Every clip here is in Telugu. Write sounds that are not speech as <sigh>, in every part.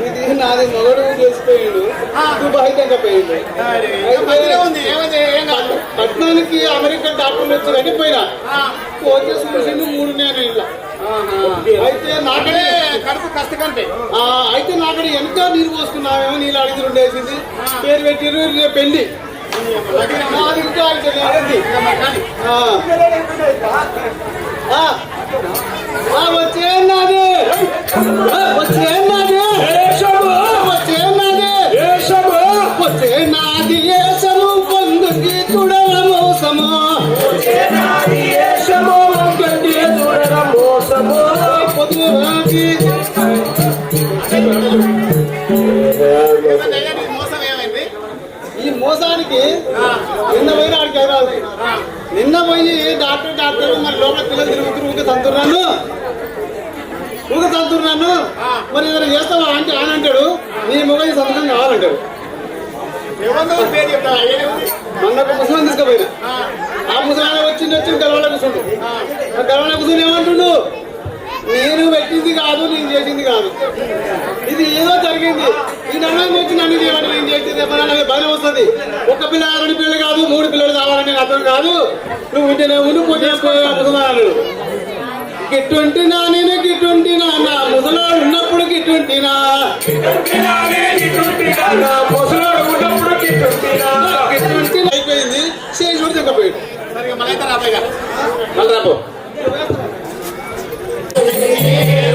ఇది నాది మొగడు చేసిపోయాడు. ఏం కాదు? పట్నానికి అమెరికన్ డాక్టర్లు వచ్చి ఆ, పోతే చూసిండు మూడు నేను ఇంట్లో. ఆహా. అయితే నాకడే కడుపు కష్టకంటే. అయితే నాకడ ఎంత నీరు పోసుకున్నామేమో నీళ్ళు అడిగి ఉండేసింది. పేరు పెట్టిరు రేపు పెళ్ళి నాది ఇంకా నిన్న పోయిన ఆడికి ఆ, నిన్న పోయి డాక్టర్ డాక్టర్ మరి లోపల పిల్లలు తిరుగుతున్నారు ఊరికే తంతున్నాను ఊరికే తంతున్నాను మరి ఏదైనా చేస్తావా? అంటే ఆయన అంటాడు. నీ మొగ ఈ సంతకం కావాలంటాడు. మొన్న ముసలాన్ని తీసుకుపోయినా. ఆ, ముసలాయన వచ్చింది వచ్చి గర్వాల కూర్చుండు. ఆ. గర్వాల కూర్చుని ఏమంటుండు? నేను పెట్టింది కాదు నేను చేసింది కాదు. ఇది ఏదో జరిగింది. ఈ నిర్ణయం వచ్చి నన్ను చేయమని నేను చేసింది ఏమన్నా నాకు భయం వస్తుంది. ఒక్క పిల్ల రెండు పిల్లలు కాదు మూడు పిల్లలు కావాలని అర్థం కాదు. నువ్వు ఉంటేనే ఉండి ముసలాడు గిట్టుంటి నా నేను గిట్టుంటి నా నా ముసలాడు ఉన్నప్పుడు గిట్టుంటి నా. నా ముసలోడు ఉన్నప్పుడు గిట్టుకుంటున్నా. గిట్టుంటి నా అయిపోయింది. చేసి కూడా తిప్పపోయాడు సరిగా మళ్ళీ రాబోయా మళ్ళీ రాబో Yeah. <laughs>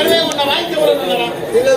ఇంకా నువ్వు ఒక్కడే ఉన్నావా ఇంకెవరు ఉన్నారా ఇలా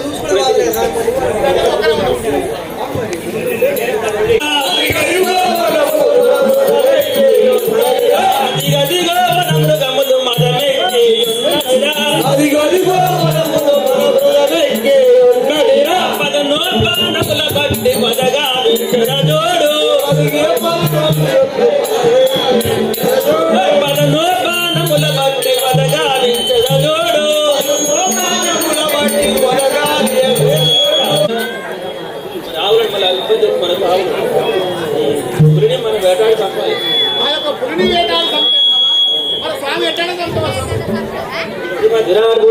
Gran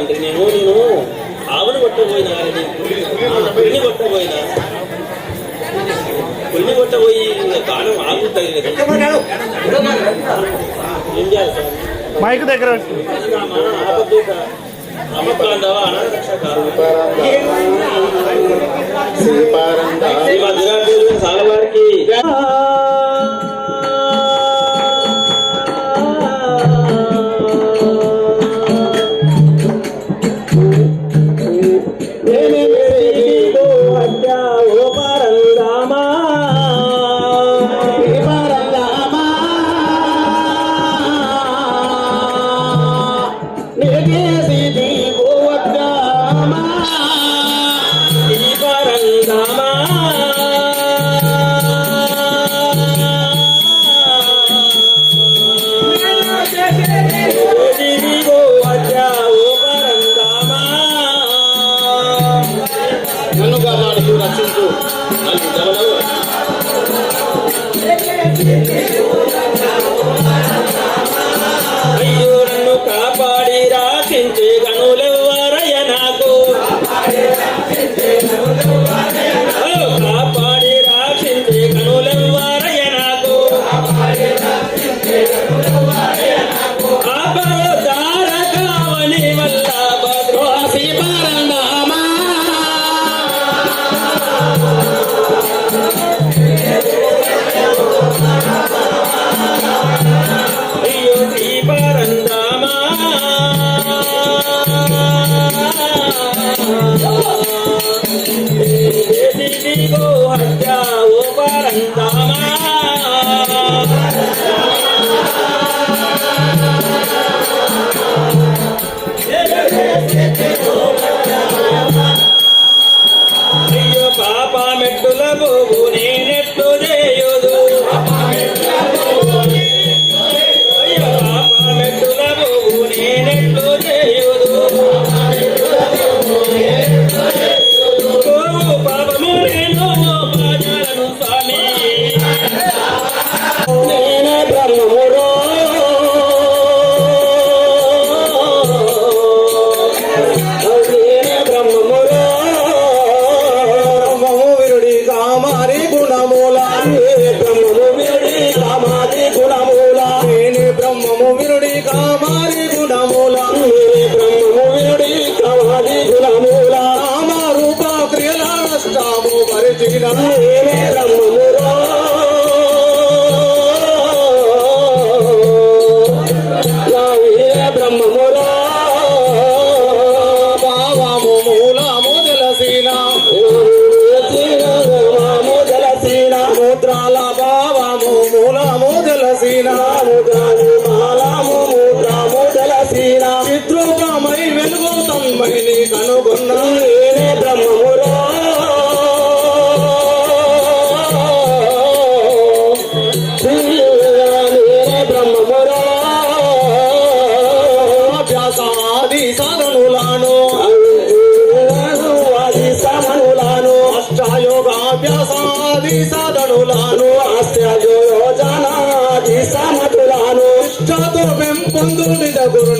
తండ్రి నేను నేను ఆవును పట్టబోయినా పుల్లిని పట్టబోయినా పుల్లిని పట్టబోయి కాలం ఆగుతాయి ఏం చేస్తాను మైక్ దగ్గర ఆపద్దుట అమకాండవా అనాథరక్షకారు చాలా వారికి కన్నుగా మాడుతూ రచించు అని తెలవదు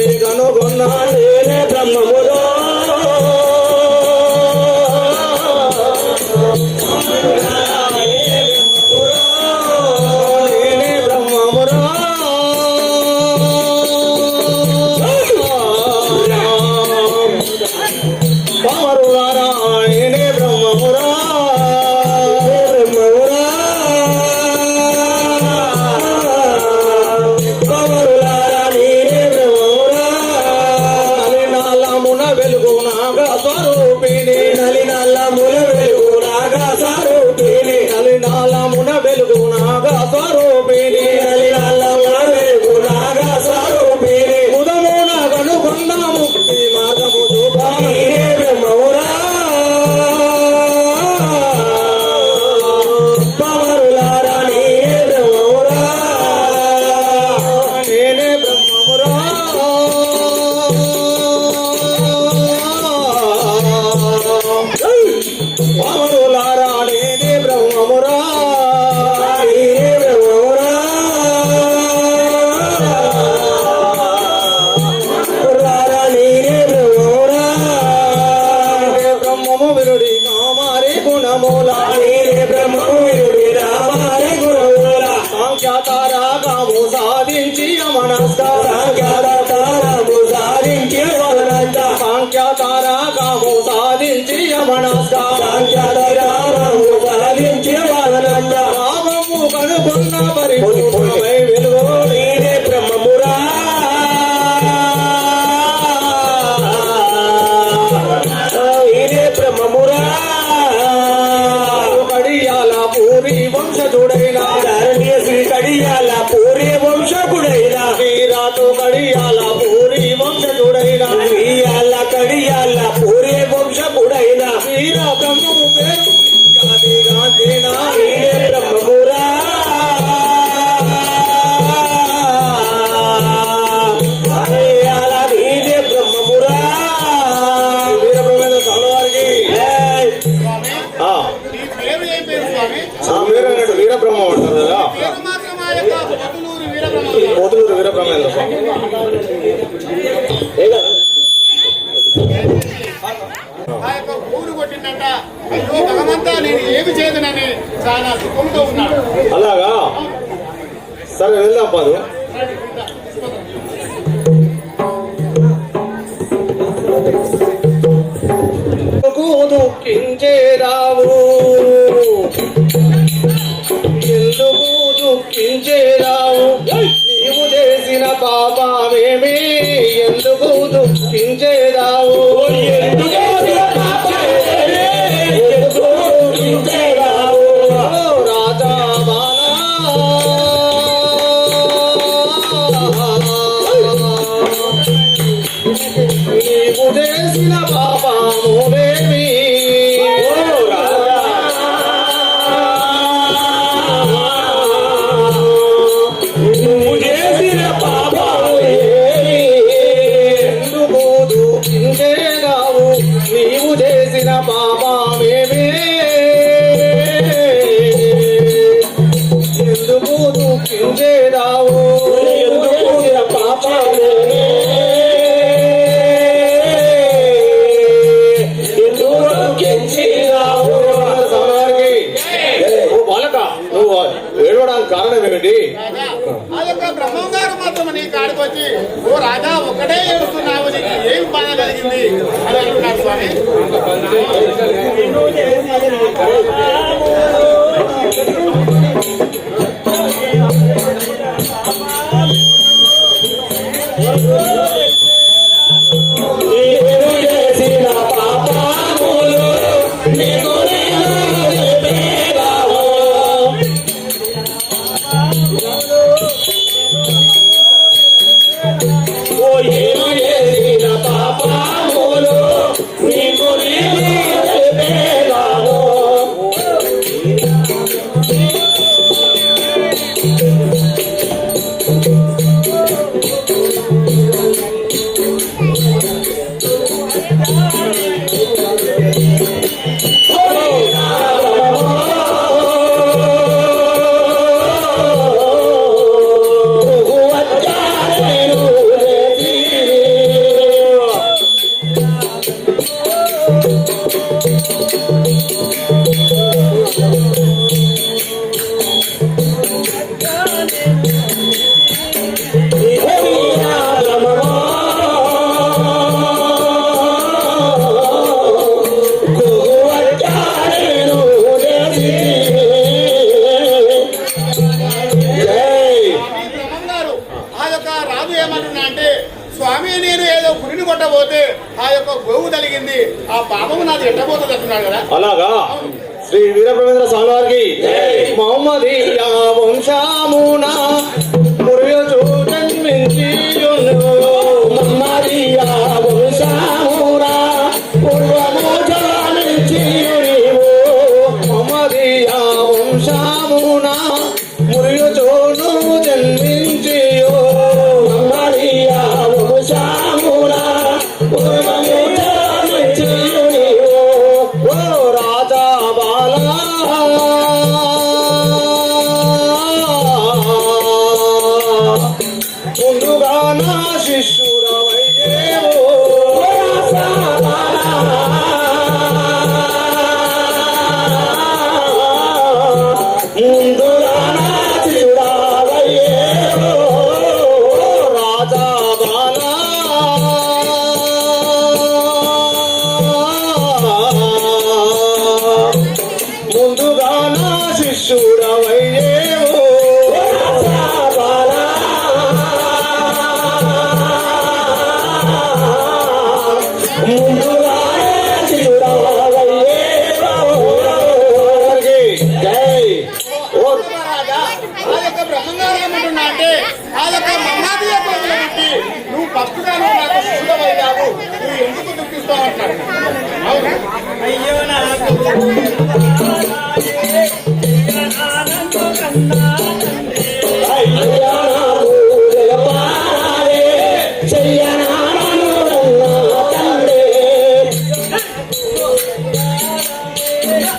స్వామిని కనుగొన్నా నేనే బ్రహ్మములో. ద్వారా eu não. சரி எல்லாம் பாருங்க. ఒకటే ఏడుస్తున్నావు నీకు. ఏం బాధ కలిగింది? అని అంటున్నారు స్వామి. అలాగా? శ్రీ వీరప్రవేంద్ర స్వామి వారికి మహమ్మది వంశామున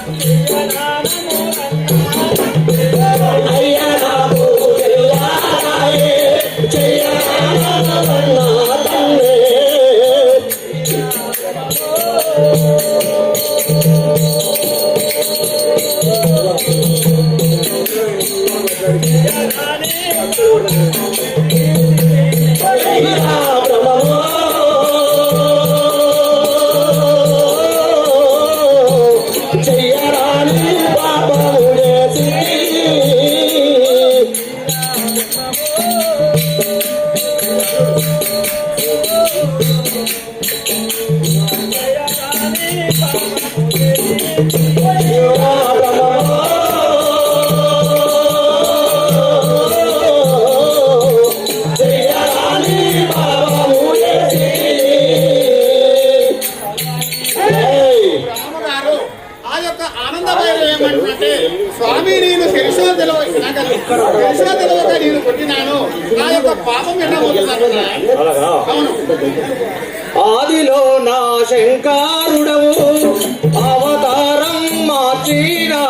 Yeah. ఆదిలో నా శంకారుడవు అవతారం మా మార్చినా